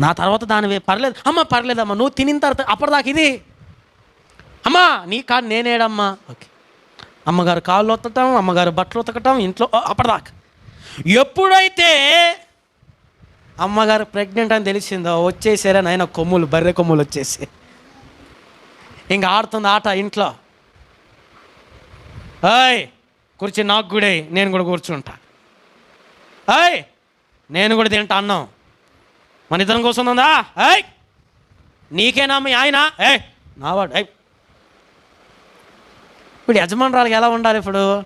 నా తర్వాత దాని పర్లేదు. అమ్మ పర్లేదమ్మా నువ్వు తినిన తర్వాత అప్పటిదాకా ఇది. అమ్మా నీ కాదు నేనేడమ్మా. ఓకే. అమ్మగారు కాళ్ళు ఉతకటం అమ్మగారు బట్టలు ఉతకటం ఇంట్లో అప్పటిదాకా. ఎప్పుడైతే అమ్మగారు ప్రెగ్నెంట్ అని తెలిసిందో వచ్చేసారా నాయన కొమ్ములు బర్రె కొమ్ములు వచ్చేసి. ఇంకా ఆడుతుంది ఆట ఇంట్లో. అయ్ కూర్చి నాకు కూడా నేను కూడా కూర్చుంటా. అయ్ నేను కూడా తింటా అన్నం. మన ఇద్దరం కూర్చుందా ఏయ్ నీకేనా మీ ఆయన? ఏ నావాడు ఏయ్! ఇప్పుడు యజమానురాలకి ఎలా ఉండాలి ఇప్పుడు?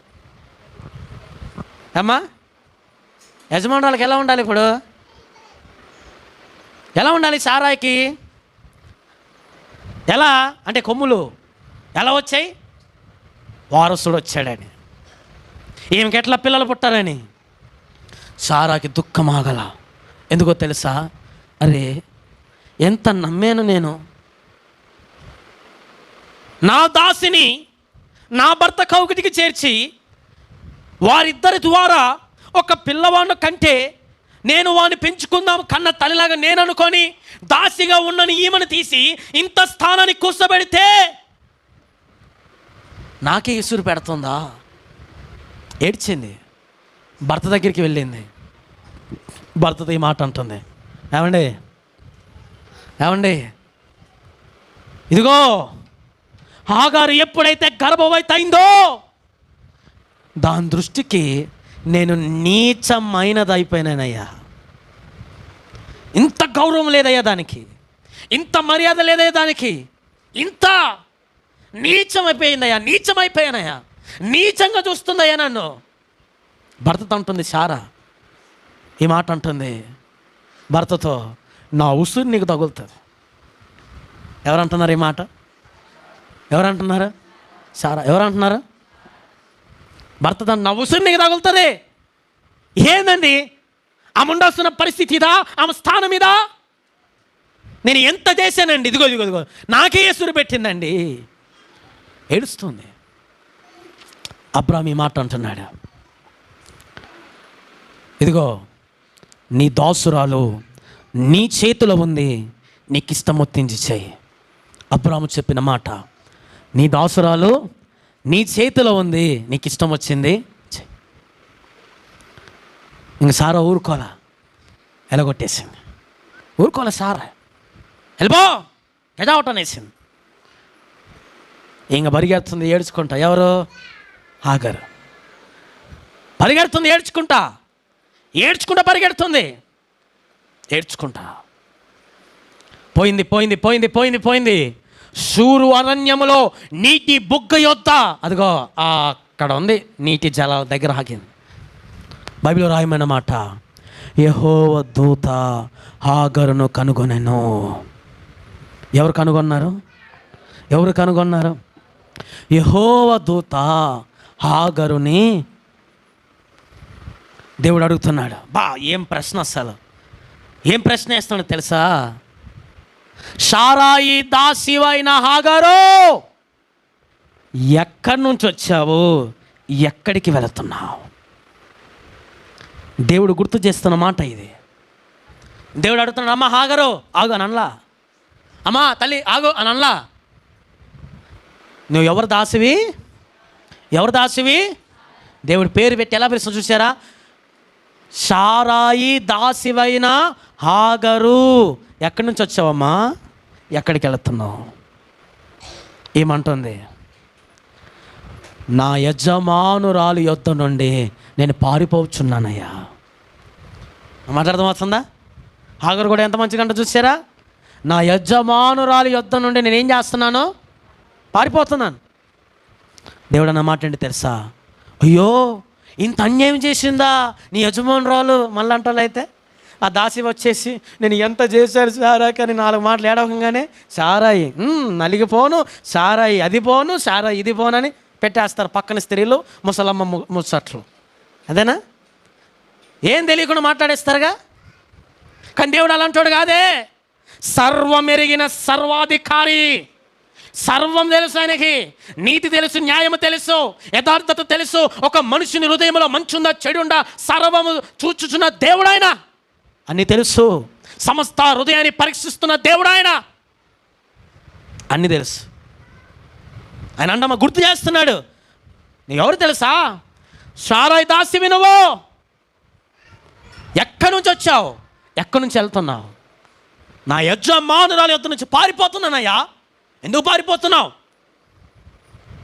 అమ్మా యజమానురాలకి ఎలా ఉండాలి ఇప్పుడు? ఎలా ఉండాలి సారాయికి? ఎలా? అంటే కొమ్ములు ఎలా వచ్చాయి? వారసుడు వచ్చాడని. ఈమెకి ఎట్లా పిల్లలు పుట్టారని సారాకి దుఃఖం ఎందుకో తెలుసా? అరే ఎంత నమ్మాను నేను? నా దాసిని నా భర్త కౌకిటికి చేర్చి వారిద్దరి ద్వారా ఒక పిల్లవాడిని కంటే నేను వాడిని పెంచుకుందాం కన్న తల్లిలాగా నేను అనుకొని దాసిగా ఉన్నని ఈమెను తీసి ఇంత స్థానాన్ని కూర్చోబెడితే నాకే ఇసురు పెడుతుందా? ఏడ్చింది. భర్త దగ్గరికి వెళ్ళింది. భర్తతో ఈ మాట అంటుంది. ఏమండి? ఏమండి? ఇదిగో ఆగారు ఎప్పుడైతే గర్భవతి దాని దృష్టికి నేను నీచమైనది అయిపోయినానయ్యా ఇంత గౌరవం లేదయ్యా దానికి. ఇంత మర్యాద లేదయ్యా దానికి. ఇంత నీచమైపోయిందయ్యా నీచమైపోయానయ్యా. నీచంగా చూస్తుందయ్యా నన్ను. భర్తతో అంటుంది సారా ఈ మాట అంటుంది భర్తతో నా ఉసురు నీకు తగులుతుంది. ఎవరంటున్నారు ఈ మాట? ఎవరంటున్నారు? సారా ఎవరంటున్నారు? భర్త తన నా ఉసురు నీకు తగులుతుంది. ఏందండి? ఆమె ఉండాల్సిన పరిస్థితి ఇదా? ఆమె స్థానం ఇదా? నేను ఎంత చేశానండి? ఇదిగో ఇదిగో ఇదిగో. నాకే ఎసురు పెట్టిందండి. ఏడుస్తుంది. అబ్రామ్ ఈ మాట అంటున్నాడు. ఇదిగో నీ దాసురాలు నీ చేతిలో ఉంది నీకు ఇష్టం ఒత్తించి చేయి అబ్రాము చెప్పిన మాట నీ దాసురాలు నీ చేతిలో ఉంది నీకు ఇష్టం వచ్చింది చెయ్యి. ఇంక సారా ఊరుకోలా ఎలగొట్టేసింది. ఊరుకోలే సారా? వెళ్ళిపో! గజావట్ అనేసింది ఇంక పరిగెడుతుంది ఏడ్చుకుంటా. ఎవరు? ఆగరు. పరిగెడుతుంది ఏడ్చుకుంటా. ఏడ్చుకుంటా పరిగెడుతుంది. ఏడ్చుకుంటా. పోయింది పోయింది పోయింది పోయింది పోయింది. సూరు అరణ్యములో నీటి బుగ్గ యొద్ద. అదిగో అక్కడ ఉంది నీటి జల దగ్గర ఆగింది. బైబిల్ రాయమైన మాట యహోవ దూత హాగరును కనుగొనెను. ఎవరు కనుగొన్నారు? ఎవరు కనుగొన్నారు? యహోవ దూత హాగరుని దేవుడు అడుగుతున్నాడు బా ఏం ప్రశ్న అసలు? ఏం ప్రశ్న వేస్తున్నాడు తెలుసా? షారాయి దాసివైన హాగారు ఎక్కడి నుంచి వచ్చావు? ఎక్కడికి వెళుతున్నావు? దేవుడు గుర్తు చేస్తున్న మాట ఇది. దేవుడు అడుగుతున్నాడు అమ్మ హాగరు ఆగు అని అనలా. అమ్మా తల్లి ఆగు అని అనలా. నువ్వు ఎవరు దాసివి? ఎవరు దాసివి? దేవుడు పేరు పెట్టి ఎలా పిలుస్తుంది చూసారా షారాయి దాసివైన హాగరు. ఎక్కడి నుంచి వచ్చావమ్మా? ఎక్కడికి వెళుతున్నావు? ఏమంటుంది? నా యజమానురాలు యొద్ద నుండి నేను పారిపోవచ్చున్నానయ్యా మాట్లాడదాం వస్తుందా? హాగరు కూడా ఎంత మంచిగా అంటే చూసారా? నా యజమానురాలు యొద్ద నుండి నేనేం చేస్తున్నాను? పారిపోతున్నాను. దేవుడు అన్న మాట ఏంటి తెలుసా? అయ్యో ఇంత అన్యాయం చేసిందా? నీ యజమానురాలు మళ్ళీ అంటారు ఆ దాసి వచ్చేసి నేను ఎంత చేశాను సారా కానీ నాలుగు మాటలు ఏడవకంగానే సారాయి నలిగిపోను సారాయి అది పోను సారాయి ఇది పోనని పెట్టేస్తారు పక్కన స్త్రీలు ముసలమ్మ ము- ముచ్చట్లు. అదేనా? ఏం తెలియకుండా మాట్లాడేస్తారుగా? కానీ దేవుడు అలాంటోడు కాదే. సర్వమెరిగిన సర్వాధికారి. సర్వం తెలుసు ఆయనకి. నీతి తెలుసు న్యాయము తెలుసు యథార్థత తెలుసు. ఒక మనుషుని హృదయంలో మంచుందా చెడుందా సర్వము చూచుచున్న దేవుడాయన అన్ని అన్నీ తెలుసు. సమస్త హృదయాన్ని పరీక్షిస్తున్న దేవుడాయన అన్ని అన్నీ తెలుసు. ఆయన అండమ్మ గుర్తు చేస్తున్నాడు. నీకు ఎవరు తెలుసా? సారాయి దాసివి నువ్వు. ఎక్కడి నుంచి వచ్చావు? ఎక్కడి నుంచి వెళ్తున్నావు? నా యజమానురాలు యొద్ద నుంచి పారిపోతున్నానయ్యా. ఎందుకు పారిపోతున్నావు?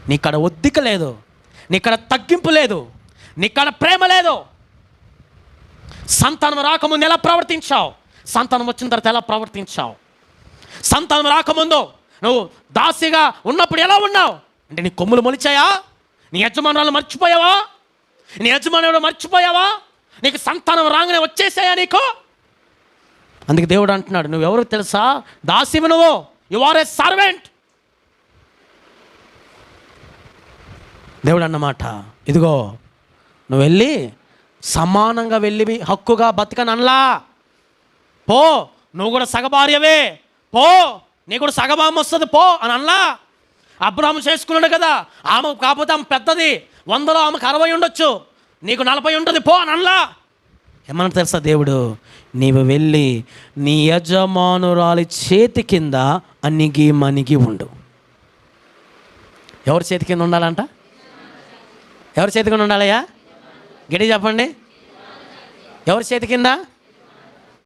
నీక్కడ ఒద్దిక లేదు. నీక్కడ తగ్గింపు లేదు. నీక్కడ ప్రేమ లేదు. సంతానం రాకముందు ఎలా ప్రవర్తించావు? సంతానం వచ్చిన తర్వాత ఎలా ప్రవర్తించావు? సంతానం రాకముందు నువ్వు దాసిగా ఉన్నప్పుడు ఎలా ఉన్నావు? అంటే నీ కొమ్ములు మొలిచాయా? నీ యజమానులు మర్చిపోయావా? నీ యజమానులు మర్చిపోయావా? నీకు సంతానం రాగానే వచ్చేసాయా నీకు? అందుకే దేవుడు అంటున్నాడు నువ్వెవరు తెలుసా? దాసివి నువ్వు. యు ఆర్ ఏ సర్వెంట్ దేవుడు అన్నమాట ఇదిగో నువ్వు వెళ్ళి సమానంగా వెళ్ళి హక్కుగా బతకనల్లా పో నువ్వు కూడా సగభార్యవే పో నీ కూడా సగభావం వస్తుంది పో అని అనలా అబ్రాహం చేసుకున్నాడు కదా ఆమె కాకపోతే ఆమె పెద్దది. వందలో ఆమెకు అరవై ఉండొచ్చు. నీకు నలభై ఉంటుంది పో అని అనలా ఏమన్నా తెలుసా దేవుడు? నీవు వెళ్ళి నీ యజమానురాలి చేతి కింద అనిగి మణిగి ఉండు. ఎవరి చేతి కింద ఉండాలంట? ఎవరి చేతి కింద ఉండాలయ్యా? గడి చెప్పండి. ఎవరి చేతి కింద?